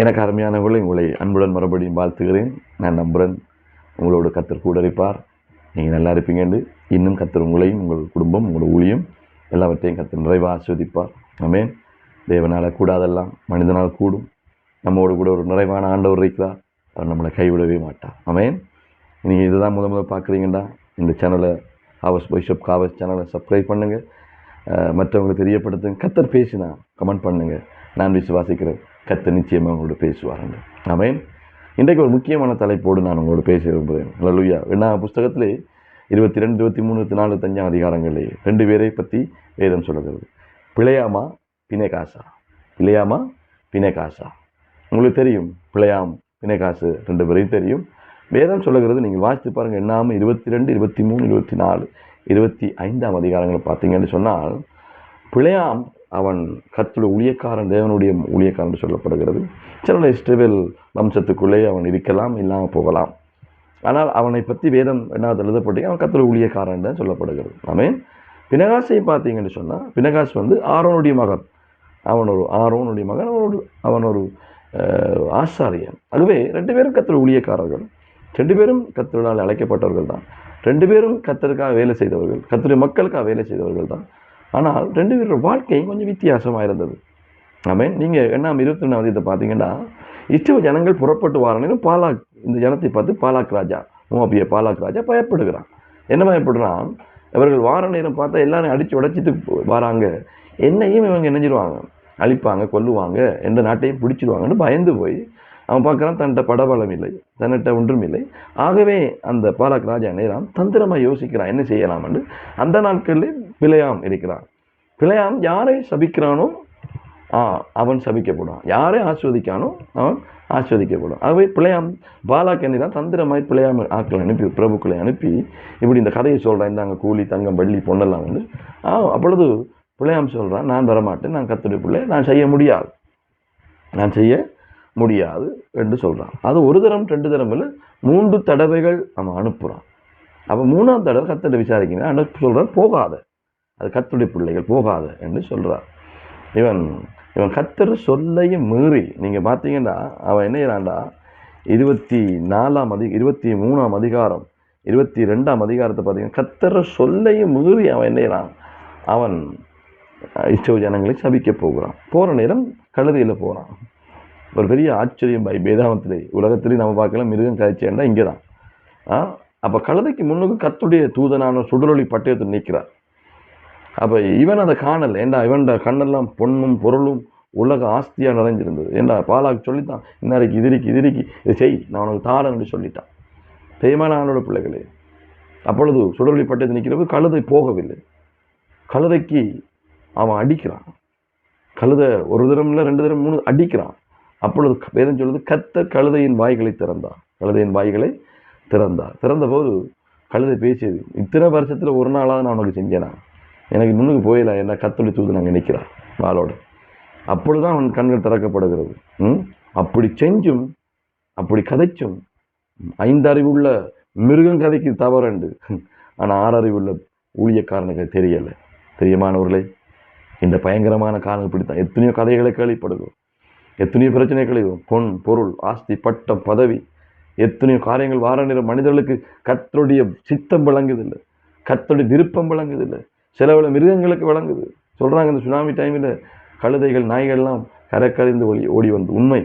எனக்கு அருமையானவர்களை உங்களை அன்புடன் மறுபடியும் வாழ்த்துகிறேன். நான் நம்புகிறேன் உங்களோட கத்தர் கூட இருப்பார். நீங்கள் நல்லா இருப்பீங்கன்னு இன்னும் கத்தர் உங்களையும் உங்கள் குடும்பம் உங்கள் ஊழியம் எல்லாவற்றையும் கத்தர் நிறைவாக ஆஸ்வதிப்பார் ஆமேன். தேவனால் கூடாதெல்லாம் மனிதனால் கூடும். நம்மோடு கூட ஒரு நிறைவான ஆண்டவர் இருக்கிறார். அவர் நம்மளை கைவிடவே மாட்டார். ஆமேன். நீங்கள் இதுதான் முத முதல் பார்க்குறீங்கடா இந்த சேனலை ஹாவஸ் பைஷப் காவஸ் சேனலை சப்ஸ்கிரைப் பண்ணுங்கள் மற்றவங்களுக்கு தெரியப்படுத்துங்க. கத்தர் பேசினா கமெண்ட் பண்ணுங்கள் நான் விசுவாசிக்கிறேன். கத்து நிச்சயமாக உங்களோட பேசுவாருங்க. ஆமென் இன்றைக்கு ஒரு முக்கியமான தலைப்போடு நான் உங்களோட பேச விரும்புகிறேன். லலுயா என்ன புஸ்தகத்திலே இருபத்தி ரெண்டு இருபத்தி மூணு இருபத்தி நாலு தஞ்சாம் அதிகாரங்களே ரெண்டு பேரை பற்றி வேதம் சொல்லுகிறது. பிழையாமா பிணைகாசா பிழையாமா பிணைகாசா உங்களுக்கு தெரியும் பிழையாம் பிணைகாசு ரெண்டு பேரையும் தெரியும். வேதம் சொல்லுகிறது நீங்கள் வாசித்து பாருங்கள். என்னாமல் இருபத்தி ரெண்டு இருபத்தி மூணு இருபத்தி நாலு இருபத்தி ஐந்தாம் அதிகாரங்களை பார்த்தீங்கன்னு சொன்னால் பிழையாம் அவன் கத்துடைய ஊழியக்காரன் தேவனுடைய ஊழியக்காரன் சொல்லப்படுகிறது. சில இஸ்ரவேல் வம்சத்துக்குள்ளே அவன் இருக்கலாம் இல்லாமல் போகலாம். ஆனால் அவனை பற்றி வேதம் என்ன எழுதப்பட்டு அவன் கத்துடைய ஊழியக்காரன் தான் சொல்லப்படுகிறது. ஆமென். பினகாசை பார்த்தீங்கன்னு சொன்னால் பினகாஸ் வந்து ஆரோனுடைய மகன். அவன் ஒரு ஆரோனுடைய மகன் அவன் ஒரு அவன் ஒரு ஆசாரியன். ஆகவே ரெண்டு பேரும் கத்தர் ஊழியக்காரர்கள். ரெண்டு பேரும் கத்தரால் அழைக்கப்பட்டவர்கள் தான் ரெண்டு பேரும் கத்தருக்காக வேலை செய்தவர்கள் கத்தருடைய மக்களுக்காக வேலை செய்தவர்கள் தான் ஆனால் ரெண்டு பேரோட வாழ்க்கையும் கொஞ்சம் வித்தியாசமாக இருந்தது. ஆமென். நீங்கள் என்ன இருபத்தி ரெண்டாம் இதை பார்த்தீங்கன்னா இஸ்ரவேல் ஜனங்கள் புறப்பட்டு வாரணும் பாலாக் இந்த ஜனத்தை பார்த்து பாலாக் ராஜா மோபிய பாலாக் ராஜா பயப்படுகிறான். என்ன பயப்படுறான்? இவர்கள் வார நேரம் பார்த்தா எல்லாரும் அடித்து உடைச்சிட்டு வராங்க. என்னையும் இவங்க நினைஞ்சிருவாங்க. அழிப்பாங்க கொல்லுவாங்க எந்த நாட்டையும் பிடிச்சிடுவாங்கன்னு பயந்து போய் அவன் பார்க்குறான் தன்கிட்ட படபலம் இல்லை தன்னிட்ட ஒன்றும் இல்லை. ஆகவே அந்த பாலாக் ராஜா நேரம் தந்திரமாக யோசிக்கிறான் என்ன செய்யலாம் என்று. அந்த நாட்களில் பிழையாம் இருக்கிறான். பிழையாம் யாரை சபிக்கிறானோ? ஆ அவன் சபிக்கப்படுவான். யாரை ஆஸ்வதிக்கானோ? அவன் ஆஸ்வதிக்கப்படும் ஆகவே பிள்ளையாம் பாலாக் தான் தந்திரமாய் பிள்ளையாம் ஆட்களை அனுப்பி பிரபுக்களை அனுப்பி இப்படி இந்த கதையை சொல்கிறேன் இந்தாங்க கூலி தங்கம் வள்ளி பொண்ணெல்லாம் வந்து ஆ அப்பொழுது பிள்ளையாம் சொல்கிறான் நான் வரமாட்டேன் நான் கத்துடைய பிள்ளை நான் செய்ய முடியாது. நான் செய்ய முடியாது என்று சொல்கிறான் அது ஒரு தரம் ரெண்டு தரம் இல்லை மூன்று தடவைகள் அவன் அனுப்புகிறான் அப்போ மூணாம் தடவை கத்தட்டு விசாரிக்கிறேன். அனுப்பி சொல்கிறான் போகாத. அது கத்துடைய பிள்ளைகள் போகாத என்று சொல்கிறார் இவன் இவன் கத்தர் சொல்லையும் மீறி நீங்கள் பார்த்தீங்கன்னா அவன் என்ன செய்கிறான்டா இருபத்தி நாலாம் அதி இருபத்தி மூணாம் அதிகாரம் இருபத்தி ரெண்டாம் அதிகாரத்தை பார்த்தீங்கன்னா கத்தர சொல்லையும் மீறி அவன் என்ன செய்கிறான் அவன் இஷ்ட ஜனங்களை சபிக்க போகிறான். போகிற நேரம் கழுதியில் போகிறான் ஒரு பெரிய ஆச்சரியம் பாய் வேதாமத்திலே உலகத்திலே நம்ம பார்க்கலாம் மிருகம் காய்ச்சேன்டா இங்கே தான் ஆ? அப்போ கழுதைக்கு முன்னுக்கு கத்துடைய தூதனான சுடலொளி பட்டயத்தில் நிற்கிறார் அப்போ இவன் அதை காணல். ஏண்டா இவன்ட கண்ணெல்லாம் பொண்ணும் பொருளும் உலக ஆஸ்தியாக நிறைஞ்சிருந்தது. ஏண்டா பாலாக்கு சொல்லித்தான் இன்னாருக்கு இதிரிக்கு இதிரிக்கு இதை செய் நான் உனக்கு தாரன்னு சொல்லிட்டான். பெய்மான பிள்ளைகளே அப்பொழுது சுடலொளி பட்டயத்தில் நிற்கிறப்ப கழுதை போகவில்லை. கழுதைக்கு அவன் அடிக்கிறான். கழுதை ஒரு தரம் இல்லை ரெண்டு தரம் மூணு அடிக்கிறான். அப்பொழுது வேதம் சொல்லுது கத்த கழுதையின் வாய்களை திறந்தார். கழுதையின் வாய்களை திறந்தார். திறந்தபோது கழுதை பேசியது இத்தனை வருஷத்தில் ஒரு நாளாக நான் உனக்கு செஞ்சேனா? எனக்கு முன்னுக்கு போயில என்ன கத்தொழி தூது நாங்கள் நிற்கிறான் வாளோட அப்பொழுதுதான் அவன் கண்கள் திறக்கப்படுகிறது. ம்? அப்படி செஞ்சும் அப்படி கதைச்சும் ஐந்தறிவுள்ள மிருகம் கதைக்கு தவறுண்டு. ஆனால் ஆறறிவுள்ள ஊழியக்காரனுக்கு தெரியலை. தெரியுமானவர்களே இந்த பயங்கரமான காலம் இப்படித்தான். எத்தனையோ கதைகளை கேள்விப்படுகிறோம். எத்தனையோ பிரச்சனைகளையும் பொன் பொருள் ஆஸ்தி பட்டம் பதவி எத்தனையோ காரியங்கள் வார நேரம் மனிதர்களுக்கு கத்தருடைய சித்தம் விளங்குதில்லை. கத்தருடைய விருப்பம் விளங்குதில்லை. செலவில் மிருகங்களுக்கு விளங்குது. சொல்கிறாங்க இந்த சுனாமி டைமில் கழுதைகள் நாய்கள்லாம் கரைக்கறிந்து ஓடி ஓடி வந்து. உண்மை.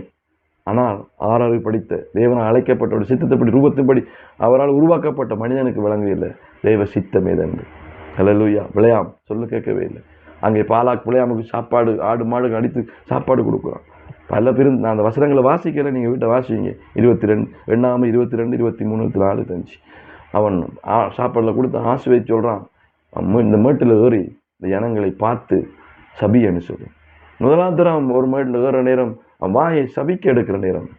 ஆனால் ஆறாறு படித்த தேவனால் அழைக்கப்பட்ட ஒரு சித்தத்தைப்படி ரூபத்தின்படி அவரால் உருவாக்கப்பட்ட மனிதனுக்கு விளங்குதில்லை. தெய்வ சித்தம் ஏதென்று. ஹalleluya விளையாம். சொல்ல கேட்கவே இல்லை. அங்கே பாலாக் விளையாமுக்கு சாப்பாடு ஆடு மாடு அடித்து சாப்பாடு கொடுக்குறான். பல பெரும் நான் அந்த வசனங்களை வாசிக்கிறேன் நீங்கள் வீட்டை வாசிங்க. இருபத்தி ரெண்டு எண்ணாமல் இருபத்தி ரெண்டு இருபத்தி மூணு இருபத்தி நாலு இருந்துச்சு அவன் சாப்பாடில் கொடுத்து ஆசிர்வதி சொல்கிறான் இந்த மேட்டில் ஏறி இந்த ஜனங்களை பார்த்து சபின்னு சொல்லு. முதலாம் தரம் ஒரு மேட்டில் ஏற நேரம் அவன் வாயை சபிக்க எடுக்கிற நேரம்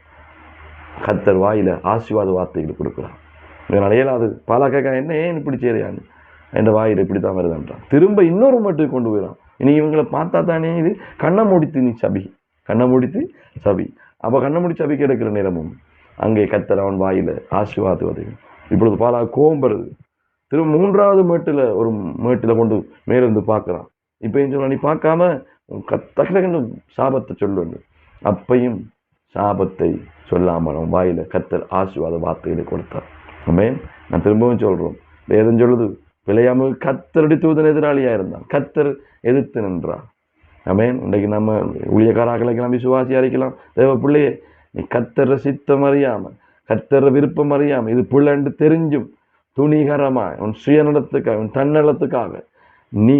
கத்தர் வாயில் ஆசீர்வாத வார்த்தைகள் கொடுக்குறான். இதனால் இயலாது பாலா கேட்க என்ன ஏன் இப்படி செய்றியான்னு என்ற வாயில் இப்படி தான் வருதுன்றான் திரும்ப இன்னொரு மட்டும் கொண்டு போயிடான் இனி இவங்களை பார்த்தா தானே இது கண்ணை மூடித்து நீ சபி. கண்ணை முடித்து சபி. அப்போ கண்ணை மூடி சபி கிடக்கிற நேரமும் அங்கே கத்தர் அவன் வாயில் ஆசீர்வாதுவது. இப்பொழுது பாலா கோபம் வருது. திரும்ப மூன்றாவது மேட்டில் ஒரு மேட்டில் கொண்டு மேலிருந்து பார்க்குறான். இப்போ என்ன சொல்ல நீ பார்க்காம தக்கன்னு சாபத்தை சொல்லுவேன் அப்பையும் சாபத்தை சொல்லாமல் அவன் வாயில் கத்தர் ஆசீர்வாத வார்த்தைகளை கொடுத்தார். ஆமென். நான் திரும்பவும் சொல்கிறோம் வேதம் சொல்லுது விளையாமல் கத்தருடைய தூதன் எதிராளியாக இருந்தான். கத்தர் எதிர்த்து நின்றான் அமேன் இன்றைக்கு நம்ம ஊழியக்காராக்களை இருக்கலாம் விசுவாசியா இருக்கலாம் தேவ பிள்ளையே நீ கத்தர சித்தம் அறியாமல் கத்தர விருப்பம் அறியாம இது பிள்ளைன்னு தெரிஞ்சும் துணிகரமா உன் சுயநலத்துக்காக உன் தன்னலத்துக்காக நீ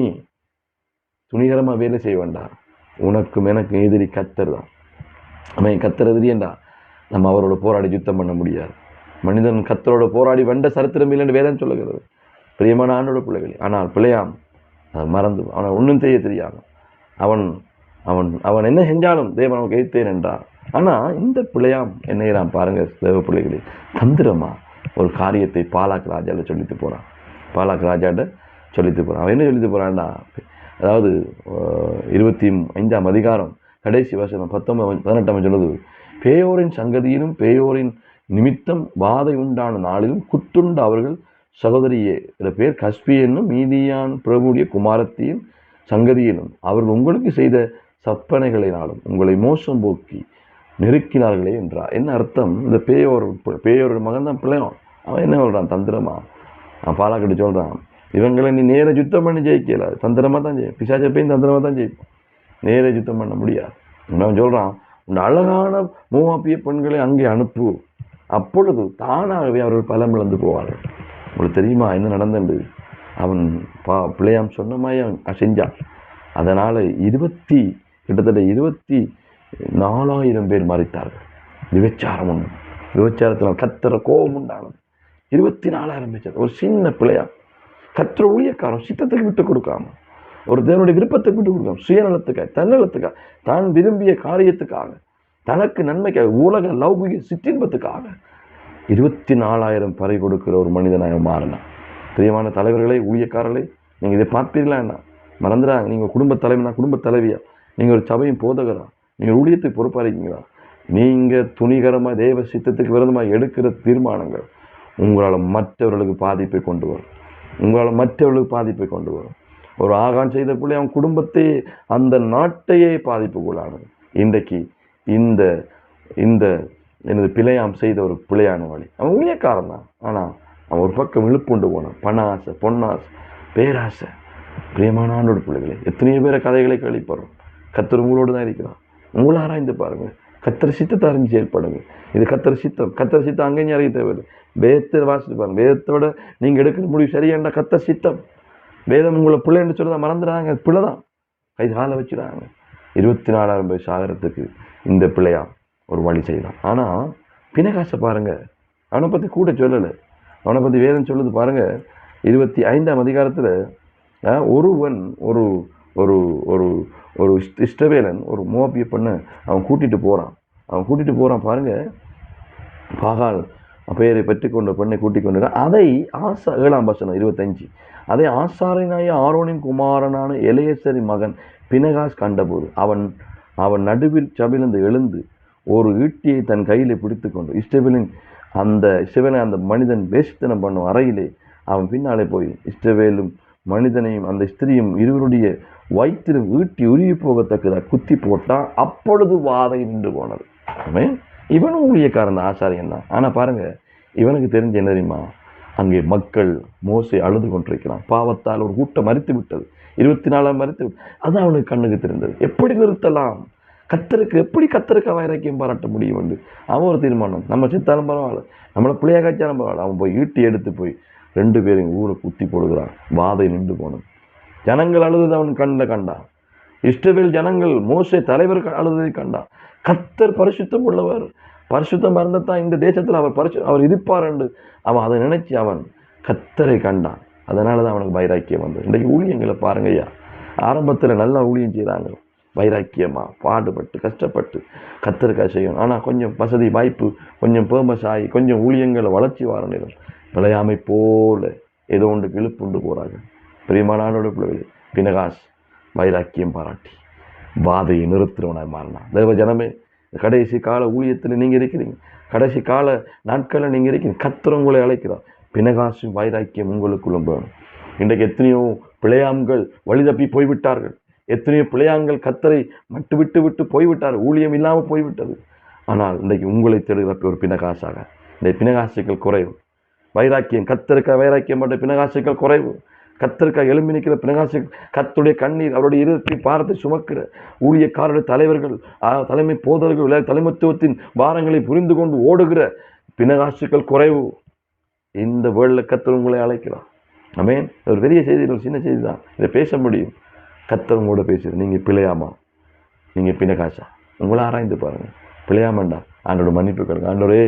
துணிகரமாக வேலை செய்ய வேண்டாம் உனக்கும் எனக்கு எதிரி கத்தர் தான். அவன் கத்தர் எதிரியண்டா நம்ம அவரோட போராடி யுத்தம் பண்ண முடியாது. மனிதன் கத்தரோட போராடி வண்ட சரித்திரம் இல்லைன்னு வேதம் சொல்லுகிறது. பிரியமான ஆண்டோட பிள்ளைகளே ஆனால் பிள்ளையாம் அதை மறந்து ஆனால் ஒன்றும் தெரிய தெரியாமல் அவன் அவன் அவன் என்ன செஞ்சாலும் தேவன் அவனுக்கு எய்த்தேன் என்றான். ஆனால் இந்த பிள்ளையாம் என்னையெல்லாம் பாருங்கள் தேவ பிள்ளைகளே. தந்திரமா ஒரு காரியத்தை பாலாக் ராஜாவில் சொல்லிட்டு போகிறான் பாலாக் ராஜாட்ட சொல்லிட்டு போகிறான் அவன் என்ன சொல்லித்து போறான்டா அதாவது இருபத்தி ஐந்தாம் அதிகாரம் கடைசி வசனம் பத்தொன்பது பதினெட்டாம் சொல்லுது பேயோரின் சங்கதியிலும் பேயோரின் நிமித்தம் வாதை உண்டான நாளிலும் குத்துண்ட அவர்கள் சகோதரியே. பேர் கஸ்பி என்னும் மீதியான் பிரபுடைய குமாரத்தையும் சங்கதியிலும் அவர்கள் உங்களுக்கு செய்த சப்பனைகளினாலும் உங்களை மோசம் போக்கி நெருக்கினார்களே என்றார் என்ன அர்த்தம்? இந்த பேயோர் பேயோரோட மகன் தான் பிள்ளையும் அவன் என்ன சொல்கிறான் தந்திரமா? அவன் பாலாக்கட்டு சொல்கிறான் இவங்களை நீ நேர சுத்தம் பண்ணி ஜெயிக்கல. தந்திரமாக தான் ஜெயி பிசாச்ச போய் தந்திரமாக தான் ஜெயிப்பான் நேர சுத்தம் பண்ண முடியாது. அவன் சொல்கிறான் உன் அழகான மூவாப்பிய பெண்களை அங்கே அனுப்பு. அப்பொழுது தானாகவே அவர்கள் பலம் இழந்து போவார்கள். உங்களுக்கு தெரியுமா? என்ன நடந்தது? அவன் பா பிள்ளையாம் சொன்ன மாதிரி அவன் செஞ்சான் அதனால் இருபத்தி கிட்டத்தட்ட இருபத்தி நாலாயிரம் பேர் மறித்தார்கள். விபச்சாரம் ஒன்று விபச்சாரத்தில் கத்துற கோபம் உண்டானது. இருபத்தி நாலாயிரம் பேர் ஒரு சின்ன பிள்ளையா கத்துற ஊழியக்காரன் சித்தத்துக்கு விட்டு கொடுக்காம ஒரு தேவனுடைய விருப்பத்துக்கு விட்டு கொடுக்காம சுயநலத்துக்காக தன்னலத்துக்காக தான் விரும்பிய காரியத்துக்காக தனக்கு நன்மைக்காக உலக லௌகிக சிற்றின்பத்துக்காக இருபத்தி நாலாயிரம் பறை கொடுக்கிற ஒரு மனிதனாக மாறினான். பிரியமான தலைவர்களே ஊழியக்காரர்களே நீங்கள் இதை பார்ப்பீர்களா என்ன? மறந்துடாங்க நீங்கள் குடும்ப தலைவனா? குடும்ப தலைவியா? நீங்கள் ஒரு சபையும் போதகரா? நீங்கள் ஊழியத்துக்கு பொறுப்பாக இருக்கீங்களா நீங்கள் துணிகரமாக தேவ சித்தத்துக்கு விரோதமாக எடுக்கிற தீர்மானங்கள் உங்களால் மற்றவர்களுக்கு பாதிப்பை கொண்டு வரும். உங்களால் மற்றவர்களுக்கு பாதிப்பை கொண்டு வரும். ஒரு ஆகான் செய்த பிள்ளை அவன் குடும்பத்தை அந்த நாட்டையே பாதிப்புக்குள்ளானது. இன்றைக்கு இந்த இந்த எனது பிழையாம் செய்த ஒரு பிழையான வழி. அவன் ஊழியக்காரன் தான். ஆனால் அவன் ஒரு பக்கம் இழுப்புண்டு போனான். பண ஆசை பொன்னாசை பேராசை. பிரியமான ஆண்டோட பிள்ளைகளே எத்தனையோ பேரை கதைகளை கழிப்படுறோம் கத்தர் உங்களோடு தான் இருக்கிறான் உங்களை ஆராய்ந்து பாருங்கள். கத்தர் சித்தத்தை அறிஞ்சு செயல்படுங்க இது கத்தர் சித்தம். கத்தர் சித்தம் அங்கேயும் அறிய தேவையில்லை. வேதத்தை வாசித்து பாருங்க வேதத்தோட நீங்கள் எடுக்கிற முடிவு சரியாண்டா கத்தர் சித்தம். வேதம் உங்களை பிள்ளைன்னு சொல்றதை மறந்துடுறாங்க பிள்ளை தான். கை காலை வச்சுடாங்க. இருபத்தி நாலாயிரம் பேர் சாகரத்துக்கு இந்த பிள்ளையா ஒரு வழி செய்யலாம் ஆனால் பிணகாசை பாருங்க. அவனை பற்றி கூட சொல்லலை. அவனை பற்றி வேதம் சொல்லுது பாருங்கள் இருபத்தி ஐந்தாம் அதிகாரத்தில் ஒருவன் ஒரு ஒரு ஒரு ஒரு இஷ்டவேலன் ஒரு மோபிய பண்ண அவன் கூட்டிகிட்டு போகிறான் அவன் கூட்டிகிட்டு போகிறான் பாருங்கள் பாகால் பெயரை பெற்று கொண்ட பெண்ணை கூட்டிக் கொண்டு அதை ஆசா ஏழாம் வசனம் இருபத்தஞ்சு. அதை ஆசாரினாய ஆரோனின் குமாரனான இளையசரி மகன் பினகாஸ் கண்டபோது அவன் அவன் நடுவில் சபிலிருந்து எழுந்து ஒரு ஈட்டியை தன் கையில் பிடித்துக்கொண்டு இஷ்டபிலின் அந்த இஷ்டவேலை அந்த மனிதன் வேசித்தனம் பண்ணும் அறையிலே அவன் பின்னாலே போய் இஷ்டவேலும் மனிதனையும் அந்த ஸ்திரியும் இருவருடைய வயிற்றிலும் ஈட்டி உருகி போகத்தக்கதாக குத்தி போட்டான் அப்பொழுது வாதை நின்று போனது. ஆமென். இவனும் ஊழியக்காரன் தான் ஆசாரியன் தான். ஆனால் பாருங்கள் இவனுக்கு தெரிஞ்ச என்ன தெரியுமா? அங்கே மக்கள் மோசை அழுது கொண்டிருக்கிறான். பாவத்தால் ஒரு கூட்டம் மறித்து விட்டது இருபத்தி நாலாம் மறித்து விட்டு- அது அவனுக்கு கண்ணுக்கு தெரிந்தது. எப்படி நிறுத்தலாம்? கத்தருக்கு எப்படி கத்தருக்கு வைராக்கியம் பாராட்ட முடியும் என்று? அவன் ஒரு தீர்மானம். நம்ம செத்தாலும் பரவாயில்ல. நம்மளை பிள்ளையாக காய்ச்சாலும் பரவாயில்ல. அவன் போய் ஈட்டி எடுத்து போய் ரெண்டு பேரும் ஊரை குத்தி போடுகிறான். வாதை நின்று போனது. ஜனங்கள் அழுதது அவன் கண்ணில் கண்டான். இஷ்டவேல் ஜனங்கள் மோசை தலைவர் அழுததை கண்டான். கத்தர் பரிசுத்தம் உள்ளவர். பரிசுத்தம் தான் இந்த தேசத்தில் அவர் பரிசு அவர் இருப்பார் என்று அவன் அதை நினைச்சு அவன் கத்தரை கண்டான். அதனால தான் அவனுக்கு வைராக்கியம் வந்தது. இன்றைக்கு ஊழியங்களை பாருங்கய்யா. ஆரம்பத்தில் நல்லா ஊழியம் செய்தாங்க. வைராக்கியமாக பாடுபட்டு கஷ்டப்பட்டு கத்தருக்காக செய்யணும் ஆனால் கொஞ்சம் வசதி வாய்ப்பு கொஞ்சம் பேமஸ் ஆகி கொஞ்சம் ஊழியங்களை வளர்ச்சி வர நேரம் விளையாமை போல ஏதோ ஒன்று இழுப்புண்டு போகிறாங்க பிரியமானோட பிள்ளைகள் பினகாஸ் வைராக்கியம் பாராட்டி வாதையை நிறுத்துறவனாய் மாறினான் தேவ ஜனமே கடைசி கால ஊழியத்தில் நீங்கள் இருக்கிறீங்க. கடைசி கால நாட்களில் நீங்கள் இருக்கிறீங்க. கத்திர உங்களை அழைக்கிறார். பினகாசும் வைராக்கியம் உங்களுக்குள்ளும் வேணும். இன்றைக்கு எத்தனையோ பிழையாம்கள் வழி தப்பி போய்விட்டார்கள். எத்தனையோ பிழையாங்கள் கத்தரை மட்டு விட்டு விட்டு போய்விட்டார் ஊழியம் இல்லாமல் போய்விட்டது. ஆனால் இன்றைக்கு உங்களை தேடுகிற ஒரு பிணகாசாக இந்த பிணகாசுகள் குறைவு. வைராக்கியம் கத்திருக்க வைராக்கியம் பட்ட பிணகாசுகள் குறைவு. கத்தருக்கா எழும்பி நிற்கிற பினகாசு கத்துடைய கண்ணீர் அவருடைய இருதத்தை பாரத்தை சுமக்கிற ஊழியக்காரருடைய தலைவர்கள் தலைமை போதர்கள் தலைமத்துவத்தின் பாரங்களை புரிந்து கொண்டு ஓடுகிற பினகாசுக்கள் குறைவு. இந்த வேர்ல்டில் கத்தர் உங்களை அழைக்கிறார். அமேன் ஒரு பெரிய செய்தி ஒரு சின்ன செய்தி தான். இதை பேச முடியும். கத்தர் உங்களோட பேசுறது நீங்கள் பிழையாமா? நீங்கள் பிணகாசா உங்களை ஆராய்ந்து பாருங்கள் பிழையாமண்டா ஆண்டோட மன்னிப்பு கேளுங்க. ஆண்டோரே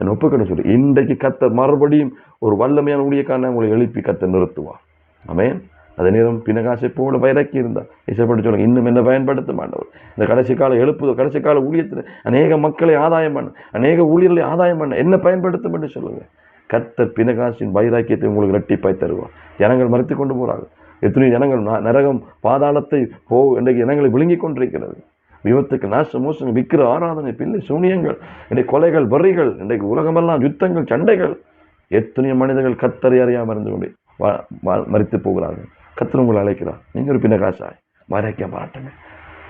என் ஒப்புக்கணும் சொல்லி. இன்றைக்கு கத்தர் மறுபடியும் ஒரு வல்லமையான ஊழியக்காரனை உங்களை எழுப்பி கத்த நிறுத்துவான் ஆமென். அதே நேரம் பிணகாசை போல வைராக்கி இருந்தா இசைப்பட்டு சொல்லுங்க. இன்னும் என்ன பயன்படுத்த மாட்டவர் இந்த கடைசி கால எழுப்புதோ கடைசி கால ஊழியத்தில் அநேக மக்களை ஆதாயம் பண்ண. அநேக ஊழியர்களை ஆதாயம் பண்ண. என்ன பயன்படுத்தும் என்று சொல்லுங்க. கத்தர் பிணகாசின் வைராக்கியத்தை உங்களுக்கு இரட்டிப்பாய் தருவார். ஜனங்கள் மறுத்து கொண்டு போகிறாங்க எத்தனை ஜனங்கள் நரகம் பாதாளத்தை போ இன்றைக்கு ஜனங்களை விழுங்கி கொண்டிருக்கிறது. விபத்துக்கு நாச மோசங்கள் விக்கிர ஆராதனை பிள்ளை சூனியங்கள் இன்றைக்கு கொலைகள் வரிகள் இன்றைக்கு உலகமெல்லாம் யுத்தங்கள் சண்டைகள். எத்தனையோ மனிதர்கள் கத்தரை அறியாமல் இருந்து கொண்டு வா- போகிறார்கள். கத்தர் உங்களை அழைக்கிறார். நீங்கள் ஒரு பின்னகாசாய். மறைக்க மாட்டேங்க.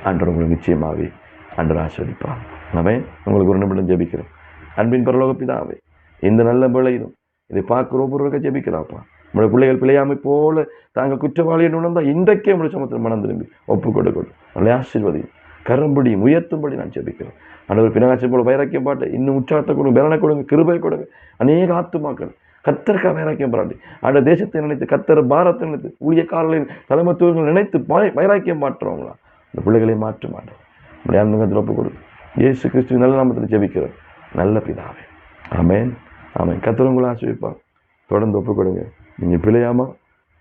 அன்று உங்களுக்கு நிச்சயமாகவே அன்று ஆஸ்வதிப்பார் அவன் உங்களுக்கு ஒரு நிமிடம் ஜெபிக்கிறேன். அன்பின் பரலோக பிதாவே இந்த நல்ல வேளையிலும் இதை பார்க்குற ஒவ்வொருவருக்கும் ஜெபிக்கிறாப்பா நம்முடைய பிள்ளைகள் பிழையாமை போல தாங்கள் குற்றவாளி என்று உணர்ந்தால் இன்றைக்கே நம்முடைய சமத்தில் மனம் திரும்பி ஒப்பு கொடுக்கணும் நல்ல ஆசீர்வதியும் கரும்படி உயர்த்தும்படி நான் ஜெபிக்கிறேன். ஆண்டவர் பினாசி போல வைராக்கியம் பாட்டு. இன்னும் உற்சாகத்தை கொடுங்க பலனை கொடுங்க கிருபை கொடுங்க. அநேக ஆத்துமாக்கள். கத்தருக்காக வைராக்கியம் பாராட்டி. ஆண்ட தேசத்தை நினைத்து கத்தர் பாரத்தை நினைத்து ஊழியக்காரர்களின் தலைமத்துவங்கள் நினைத்து வைராக்கியம் மாற்றுறவங்களா இந்த பிள்ளைகளை மாற்ற மாட்டோம் நம்முடைய அன்பகத்தில் ஒப்பு கொடுக்கும் இயேசு கிறிஸ்துவின் நல்ல நாமத்தில் ஜெபிக்கிறோம். நல்ல பிதாவே. ஆமேன். ஆமேன். கத்தர் உங்களை ஆசிரிப்பார் தொடர்ந்து ஒப்பு கொடுங்க. நீங்கள் பிழையாமல்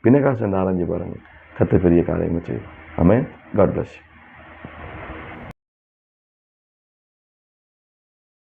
பிணைகாசு ஆரஞ்சு பாருங்கள். கத்த பெரிய காரியமாக செய்யும் ஆமென் காட் பிளஸ்